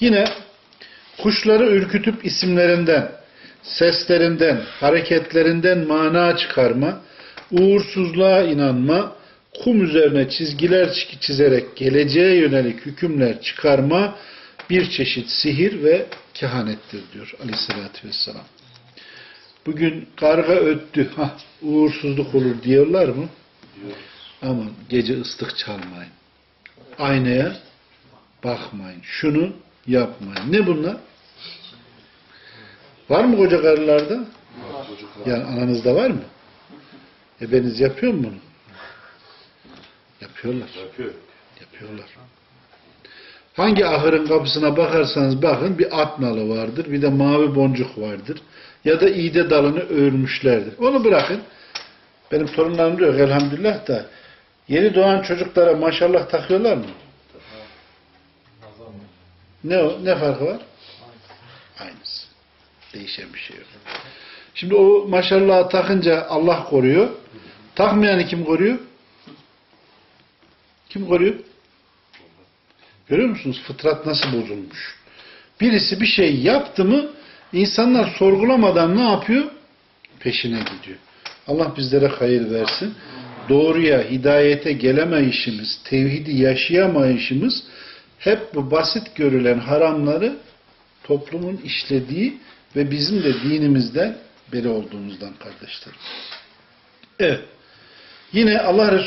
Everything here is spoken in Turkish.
Yine kuşları ürkütüp isimlerinden, seslerinden, hareketlerinden mana çıkarma, uğursuzluğa inanma, kum üzerine çizgiler çi- çizerek geleceğe yönelik hükümler çıkarma bir çeşit sihir ve kehanettir diyor aleyhissalatü vesselam. Bugün karga öttü, hah, uğursuzluk olur diyorlar mı? Aman gece ıslık çalmayın. Aynaya bakmayın. Şunu yapmayın. Ne bunlar? Var mı koca karılarda? Yani ananızda var mı? Ebeniz yapıyor mu bunu? Yapıyorlar. Yapıyor. Yapıyorlar. Hangi ahırın kapısına bakarsanız bakın bir at nalı vardır, bir de mavi boncuk vardır. Ya da iğde dalını örmüşlerdir. Onu bırakın. Benim torunlarım diyor elhamdülillah da yeni doğan çocuklara maşallah takıyorlar mı? Ne o? Ne farkı var? Aynısı. Değişen bir şey yok. Şimdi o maşallah takınca Allah koruyor. Takmayanı kim koruyor? Kim koruyor? Görüyor musunuz? Fıtrat nasıl bozulmuş? Birisi bir şey yaptı mı insanlar sorgulamadan ne yapıyor? Peşine gidiyor. Allah bizlere hayır versin. Doğruya, hidayete gelemeyişimiz, tevhidi yaşayamayışımız hep bu basit görülen haramları toplumun işlediği ve bizim de dinimizden beri olduğumuzdan kardeşlerim. Evet. Yine Allah Resulü